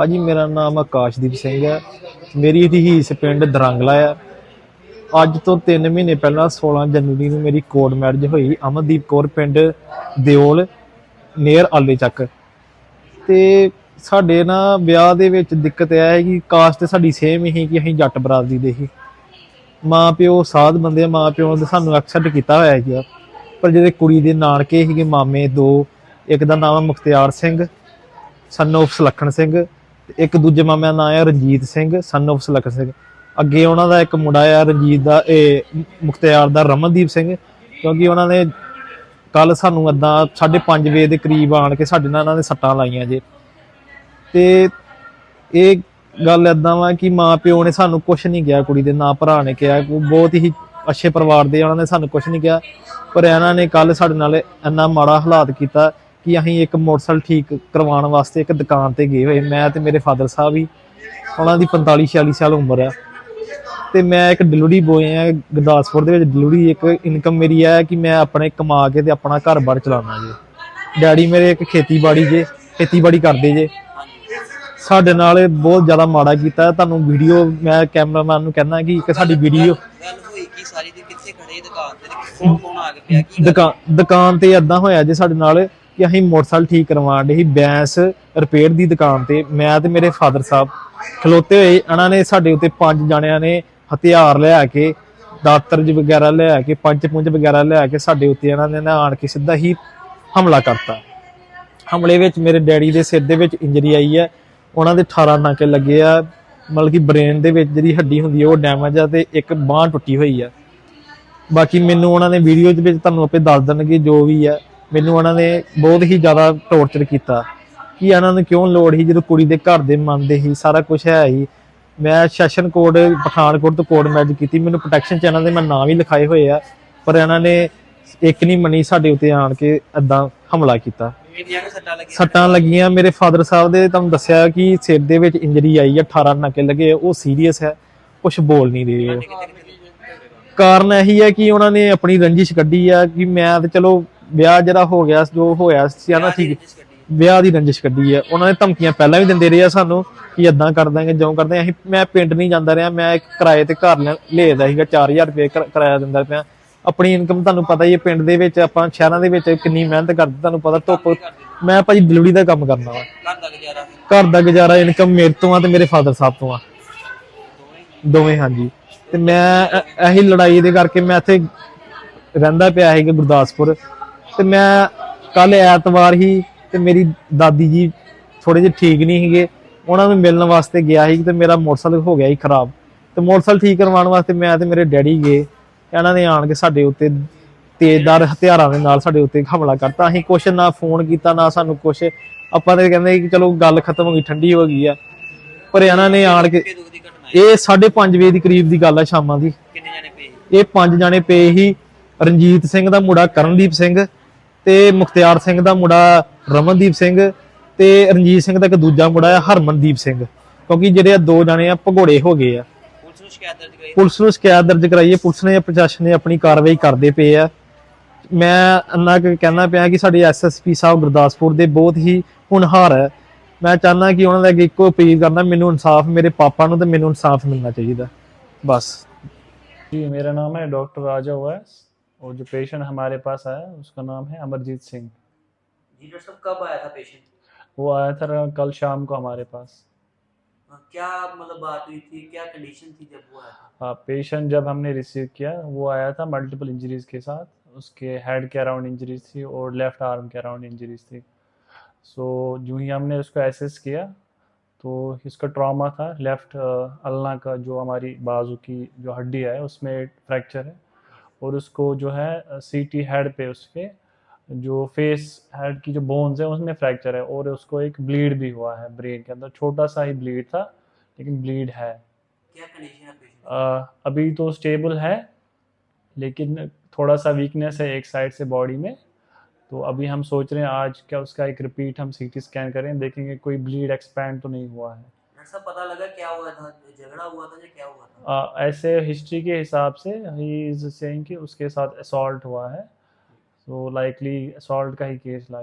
ਭਾਜੀ ਮੇਰਾ ਨਾਮ ਆਕਾਸ਼ਦੀਪ ਸਿੰਘ ਹੈ। ਮੇਰੀ ਰਹੀਸ ਪਿੰਡ ਦਰੰਗਲਾ ਹੈ ਅੱਜ ਤੋਂ 3 ਮਹੀਨੇ ਪਹਿਲਾਂ 16 ਜਨਵਰੀ ਨੂੰ ਮੇਰੀ ਕੋਰਟ ਮੈਰਿਜ ਹੋਈ, ਅਮਨਦੀਪ ਕੌਰ ਪਿੰਡ ਦਿਓਲ ਨੀਅਰ ਆਲੇ ਚੱਕ। ਤੇ ਸਾਡੇ ਨਾ ਵਿਆਹ ਦੇ ਵਿੱਚ ਦਿੱਕਤ ਇਹ ਹੈ ਕਿ ਕਾਸਟ ਸਾਡੀ ਸੇਮ ਹੀ ਕਿ ਅਸੀਂ ਜੱਟ ਬਰਾਦਰੀ ਦੇ ਹੀ ਮਾਂ ਪਿਓ ਸਾਧ ਬੰਦੇ ਮਾਂ ਪਿਓ ਨੇ ਸਾਨੂੰ ਐਕਸੈਪਟ ਕੀਤਾ ਹੋਇਆ ਹੈ ਪਰ ਜਿਹੜੇ ਕੁੜੀ ਦੇ ਨਾਨਕੇ ਸੀਗੇ, ਮਾਮੇ ਦੋ, ਇੱਕ ਦਾ ਨਾਮ ਹੈ ਮੁਖਤਿਆਰ ਸਿੰਘ ਸਨ of ਸੁਲੱਖਣ ਸਿੰਘ ਤੇ ਇੱਕ ਦੂਜੇ ਮਾਮੇ ਦਾ ਨਾਮ ਹੈ ਰਣਜੀਤ ਸਿੰਘ ਸਨ of ਸੁਲੱਖਣ ਸਿੰਘ। ਅੱਗੇ ਉਹਨਾਂ ਦਾ ਇੱਕ ਮੁੰਡਾ ਆ ਰਣਜੀਤ ਦਾ, ਇਹ ਮੁਖਤਿਆਰ ਦਾ ਰਮਨਦੀਪ ਸਿੰਘ, ਕਿਉਂਕਿ ਉਹਨਾਂ ਨੇ ਕੱਲ ਸਾਨੂੰ ਏਦਾਂ 5:30 ਵਜੇ ਦੇ ਕਰੀਬ ਆਣ ਕੇ ਸਾਡੇ ਨਾਲ ਇਹਨਾਂ ਨੇ ਸੱਟਾਂ ਲਾਈਆਂ ਜੇ। ਤੇ ਇਹ ਗੱਲ ਏਦਾਂ ਵਾ ਕਿ ਮਾਂ ਪਿਓ ਨੇ ਸਾਨੂੰ ਕੁਝ ਨਹੀਂ ਕਿਹਾ, ਕੁੜੀ ਦੇ ਨਾ ਭਰਾ ਨੇ ਕਿਹਾ ਬਹੁਤ ਹੀ ਅੱਛੇ ਪਰਿਵਾਰ ਦੇ ਉਹਨਾਂ ਨੇ ਸਾਨੂੰ ਕੁਝ ਨਹੀਂ ਕਿਹਾ। ਪਰ ਇਹਨਾਂ ਨੇ ਕੱਲ ਸਾਡੇ ਨਾਲ ਇੰਨਾ ਮਾੜਾ ਹਾਲਾਤ ਕੀਤਾ ਕਿ ਅਸੀਂ ਇੱਕ ਮੋਟਰਸਾਈਕਲ ਠੀਕ ਕਰਵਾਉਣ ਵਾਸਤੇ ਇੱਕ ਦੁਕਾਨ ਤੇ ਗਏ ਹੋਏ। ਮੈਂ ਤੇ ਮੇਰੇ ਫਾਦਰ ਸਾਹਿਬ ਹੀ ਉਹਨਾਂ ਦੀ 45 46 ਸਾਲ ਉਮਰ ਆ। ਤੇ ਮੈਂ ਇੱਕ ਡਿਲੀਵਰੀ ਬੋਏ ਆ ਗੁਰਦਾਸਪੁਰ ਦੇ ਵਿੱਚ ਡਿਲੀਵਰੀ ਇੱਕ ਇਨਕਮ ਮੇਰੀ ਹੈ ਕਿ ਮੈਂ ਆਪਣੇ ਕਮਾ ਕੇ ਤੇ ਆਪਣਾ ਘਰ-ਬਾਰ ਚਲਾਉਣਾ ਜੀ। ਡੈਡੀ ਮੇਰੇ ਇੱਕ ਖੇਤੀਬਾੜੀ ਜੇ ਖੇਤੀਬਾੜੀ ਕਰਦੇ ਜੇ। ਸਾਡੇ ਨਾਲ ਬਹੁਤ ਜ਼ਿਆਦਾ ਮਾੜਾ ਕੀਤਾ। ਹੈ। ਤੁਹਾਨੂੰ ਵੀਡੀਓ ਮੈਂ ਕੈਮਰਾਮੈਨ ਨੂੰ ਕਹਿੰਦਾ ਕਿ ਇੱਕ ਸਾਡੀ ਵੀਡੀਓ ਦੁਕਾਨ ਤੇ ਏਦਾਂ ਹੋਇਆ ਜੇ ਸਾਡੇ ਨਾਲ। ਕਿ ਅਸੀਂ ਮੋਟਰਸਾਈਕਲ ਠੀਕ ਕਰਵਾਉਣ ਦੇ ਸੀ, ਬੈਂਸ, ਰਿਪੇਅਰ ਦੀ ਦੁਕਾਨ ਤੇ। ਮੈਂ ਤੇ ਮੇਰੇ ਫਾਦਰ ਸਾਹਿਬ ਖਲੋਤੇ ਹੋਏ। ਇਹਨਾਂ ਨੇ ਸਾਡੇ ਉੱਤੇ ਪੰਜ ਜਣਿਆਂ ਨੇ ਹਥਿਆਰ ਲਿਆ ਕੇ ਦਾਤਰ ਵਗੈਰਾ ਲਿਆ ਕੇ ਪੰਜ ਪੁੰਜ ਵਗੈਰਾ ਲਿਆ ਕੇ ਸਾਡੇ ਉੱਤੇ ਇਹਨਾਂ ਨੇ ਨਾ ਆਣ ਕੇ ਸਿੱਧਾ ਹੀ ਹਮਲਾ ਕਰਤਾ। ਹਮਲੇ ਵਿੱਚ ਮੇਰੇ ਡੈਡੀ ਦੇ ਸਿਰ ਦੇ ਵਿੱਚ ਇੰਜਰੀ ਆਈ ਹੈ। ਉਹਨਾਂ ਦੇ 18 ਨਾਕੇ ਲੱਗੇ ਆ। ਮਤਲਬ ਕਿ ਬ੍ਰੇਨ ਦੇ ਵਿੱਚ ਜਿਹੜੀ ਹੱਡੀ ਹੁੰਦੀ ਹੈ ਉਹ ਡੈਮੇਜ ਆ ਤੇ ਇੱਕ ਬਾਹ ਟੁੱਟੀ ਹੋਈ ਆ। ਬਾਕੀ ਮੈਨੂੰ ਉਹਨਾਂ ਨੇ ਵੀਡੀਓ ਦੇ ਵਿੱਚ ਤੁਹਾਨੂੰ ਆਪੇ ਦੱਸ ਦੇਣਗੇ ਜੋ ਵੀ ਹੈ ਮੈਨੂੰ ਉਹਨਾਂ ਨੇ ਬਹੁਤ ਹੀ ਜ਼ਿਆਦਾ ਟੌਰਚਰ ਕੀਤਾ। ਕਿ ਇਹਨਾਂ ਨੂੰ ਕਿਉਂ ਲੋੜ ਸੀ ਜਦੋਂ ਕੁੜੀ ਦੇ ਘਰ ਦੇ ਮੰਨਦੇ ਸੀ, ਸਾਰਾ ਕੁਝ ਹੈ ਹੀ। ਮੈਂ ਸੈਸ਼ਨ ਕੋਡ, ਪਠਾਨਕੋਟ ਤੋਂ ਕੋਡ ਮੈਚ ਕੀਤੀ। ਮੈਨੂੰ ਪ੍ਰੋਟੈਕਸ਼ਨ ਚੈਨਲ ਦੇ ਮੈਂ ਨਾਮ ਵੀ ਲਿਖਾਏ ਹੋਏ ਆ, ਪਰ ਇਹਨਾਂ ਨੇ ਇੱਕ ਨਹੀਂ ਮੰਨੀ ਸਾਡੇ ਉੱਤੇ ਆਣ ਕੇ ਏਦਾਂ ਹਮਲਾ ਕੀਤਾ। ਸੱਟਾਂ ਲੱਗੀਆਂ। ਮੇਰੇ ਫਾਦਰ ਸਾਹਿਬ ਦੇ ਤੁਹਾਨੂੰ ਦੱਸਿਆ ਕਿ ਸਿਰ ਦੇ ਵਿੱਚ ਇੰਜਰੀ ਆਈ ਹੈ 18 ਨਕੇ ਲੱਗੇ ਉਹ ਸੀਰੀਅਸ ਹੈ। ਕੁਝ ਬੋਲ ਨਹੀਂ ਰਹੇ ਕਾਰਨ ਇਹੀ ਹੈ ਕਿ ਉਹਨਾਂ ਨੇ ਆਪਣੀ ਰੰਜਿਸ਼ ਕੱਢੀ ਆ ਕਿ ਮੈਂ ਤੇ ਚਲੋ ਵਿਆਹ ਜਿਹੜਾ ਹੋ ਗਿਆ ਜੋ ਹੋਇਆ ਸੀ ਨਾ ਠੀਕ। ਵਿਆਹ ਦੀ ਰੰਜਿਸ਼ ਕੱਢੀ ਆ ਉਹਨਾਂ ਨੇ ਧਮਕੀਆਂ ਪਹਿਲਾਂ ਵੀ ਦਿੰਦੇ ਰਹੇ ਆ ਸਾਨੂੰ ਕਿ ਇਦਾਂ ਕਰ ਦਾਂਗੇ ਜਿਉਂ ਕਰਦੇ ਆਂ। ਅਸੀਂ ਮੈਂ ਪਿੰਡ ਨਹੀਂ ਜਾਂਦਾ ਰਿਹਾ ਮੈਂ ਇੱਕ ਕਿਰਾਏ ਤੇ ਘਰ ਲੈ- ਲਿਆਦਾ ਸੀਗਾ 4000 ਰੁਪਏ ਕਿਰਾ- ਕਿਰਾਇਆ ਦਿੰਦਾ ਪਿਆ। ਆਪਣੀ ਇਨਕਮ ਤੁਹਾਨੂੰ ਪਤਾ ਹੀ ਹੈ ਪਿੰਡ ਦੇ ਵਿੱਚ ਆਪਾਂ ਸ਼ਹਿਰਾਂ ਦੇ ਵਿੱਚ ਕਿੰਨੀ ਮਿਹਨਤ ਕਰਦੇ ਤੁਹਾਨੂੰ ਪਤਾ ਧੁੱਪ ਮੈਂ ਭਾਜੀ ਡਿਲੀਵਰੀ ਦਾ ਕੰਮ ਕਰਨਾ ਵਾ। ਘਰ ਦਾ ਗੁਜ਼ਾਰਾ। ਇਨਕਮ ਮੇਰੇ ਤੋਂ ਆ ਤੇ ਮੇਰੇ ਫਾਦਰ ਸਾਹਿਬ ਤੋਂ ਆ। ਦੋਵੇਂ ਹਾਂਜੀ। ਤੇ ਮੈਂ ਇਹੀ ਲੜਾਈ ਦੇ ਕਰਕੇ ਮੈਂ ਇੱਥੇ ਰਹਿੰਦਾ ਪਿਆ ਸੀਗਾ ਗੁਰਦਾਸਪੁਰ। ਤੇ ਮੈਂ ਕੱਲ ਐਤਵਾਰ ਹੀ ਤੇ ਮੇਰੀ ਦਾਦੀ ਜੀ ਥੋੜੇ ਜਿਹੇ ਠੀਕ ਨਹੀਂ ਸੀਗੇ ਉਹਨਾਂ ਨੂੰ ਮਿਲਣ ਵਾਸਤੇ ਗਿਆ ਸੀ ਤੇ ਮੇਰਾ ਮੋਟਰਸਾਈਕਲ ਹੋ ਗਿਆ ਸੀ ਖਰਾਬ। ਤੇ ਮੋਟਰਸਾਈਕਲ ਠੀਕ ਕਰਵਾਉਣ ਵਾਸਤੇ ਮੈਂ ਤੇ ਮੇਰੇ ਡੈਡੀ ਗਏ ਇਹਨਾਂ ਨੇ ਆਣ ਕੇ ਸਾਡੇ ਉੱਤੇ ਤੇਜ਼ਦਾਰ ਹਥਿਆਰਾਂ ਦੇ ਨਾਲ ਸਾਡੇ ਉੱਤੇ ਹਮਲਾ ਕਰਤਾ। ਅਸੀਂ ਕੁਛ ਨਾ ਫੋਨ ਕੀਤਾ ਨਾ ਸਾਨੂੰ ਕੁਛ। ਆਪਾਂ ਤੇ ਕਹਿੰਦੇ ਕਿ ਚਲੋ ਗੱਲ ਖਤਮ ਹੋ ਗਈ ਠੰਡੀ ਹੋ ਗਈ ਆ। ਪਰ ਇਹਨਾਂ ਨੇ ਆਣ ਕੇ ਹੈ ਇਹ 5:30 ਵਜੇ ਦੀ ਕਰੀਬ ਦੀ ਗੱਲ ਆ ਸ਼ਾਮਾਂ ਦੀ। ਕਿੰਨੇ ਜਣੇ ਪਏ ਇਹ ਪੰਜ ਜਾਣੇ ਪਏ ਸੀ। ਰਣਜੀਤ ਸਿੰਘ ਦਾ ਮੁੰਡਾ ਕਰਨਦੀਪ ਸਿੰਘ ਤੇ ਮੁਖਤਿਆਰ ਸਿੰਘ ਦਾ ਮੁੰਡਾ ਰਮਨਦੀਪ ਸਿੰਘ ਤੇ ਰਣਜੀਤ ਸਿੰਘ ਦਾ ਇੱਕ ਦੂਜਾ ਮੁੰਡਾ ਆ ਹਰਮਨਦੀਪ ਸਿੰਘ। ਕਿਉਂਕਿ ਜਿਹੜੇ ਆ ਦੋ ਜਾਣੇ ਆ ਭਗੋੜੇ ਹੋ ਗਏ ਆ। ਪੁਲਿਸ ਨੂੰ ਸ਼ਿਕਾਇਤ ਦਰਜ ਕਰਾਈ? ਪੁਲਿਸ ਪੁਲਿਸ ਨੇ ਪ੍ਰਸ਼ਾਸਨ ਨੇ ਆਪਣੀ ਕਾਰਵਾਈ ਕਰਦੇ ਪਏ ਆ। ਮੈਂ ਅੰਨਾ ਕਹਿਣਾ ਪਿਆ ਕਿ ਸਾਡੇ ਐਸਐਸਪੀ ਸਾਹਿਬ ਗੁਰਦਾਸਪੁਰ ਦੇ ਬਹੁਤ ਹੀ ਹੁਣਹਾਰ ਹੈ ਮੈਂ ਚਾਹਨਾ ਕਿ ਉਹਨਾਂ ਦਾ ਇੱਕੋ ਅਪੀਲ ਕਰਨਾ ਮੈਨੂੰ ਇਨਸਾਫ ਮੇਰੇ ਪਾਪਾ ਨੂੰ ਤੇ ਮੈਨੂੰ ਇਨਸਾਫ ਮਿਲਣਾ ਚਾਹੀਦਾ। ਬਸ। ਜੀ ਮੇਰਾ ਨਾਮ ਹੈ ਡਾਕਟਰ ਰਾਜਾ ਵੈਸ और जो पेशेंट हमारे पास आया उसका नाम है अमरजीत सिंह। जी डॉक्टर साहब कब आया था पेशेंट वो आया था कल शाम को हमारे पास। क्या मतलब बात हुई थी? क्या कंडीशन थी जब वो आया था? हाँ पेशेंट जब हमने रिसीव किया वो आया था मल्टीपल इंजरीज के साथ। उसके हेड के अराउंड इंजरीज थी और लेफ़्ट आर्म के अराउंड इंजरीज थी। सो जो ही हमने उसको एसेस किया तो इसका ट्रॉमा था। लेफ़्ट अल्ला का जो हमारी बाजू की जो हड्डी है उसमें फ्रैक्चर है। और उसको जो है सीटी हेड पे उसके जो फेस हेड की जो बोन्स है उसमें फ्रैक्चर है और उसको एक ब्लीड भी हुआ है ब्रेन के अंदर। छोटा सा ही ब्लीड था लेकिन ब्लीड है। क्या कंडीशन अभी तो स्टेबल है लेकिन थोड़ा सा वीकनेस है एक साइड से बॉडी में। तो अभी हम सोच रहे हैं आज क्या उसका एक रिपीट हम सीटी स्कैन करें देखेंगे कोई ब्लीड एक्सपैंड तो नहीं हुआ है। पता लगा क्या हुआ था, झगड़ा हुआ था क्या हुआ था? ऐसे हिस्ट्री के हिसाब से ही इज़ सेइंग कि उसके साथ असॉल्ट हुआ है। सो लाइकली असॉल्ट का ही केस लगा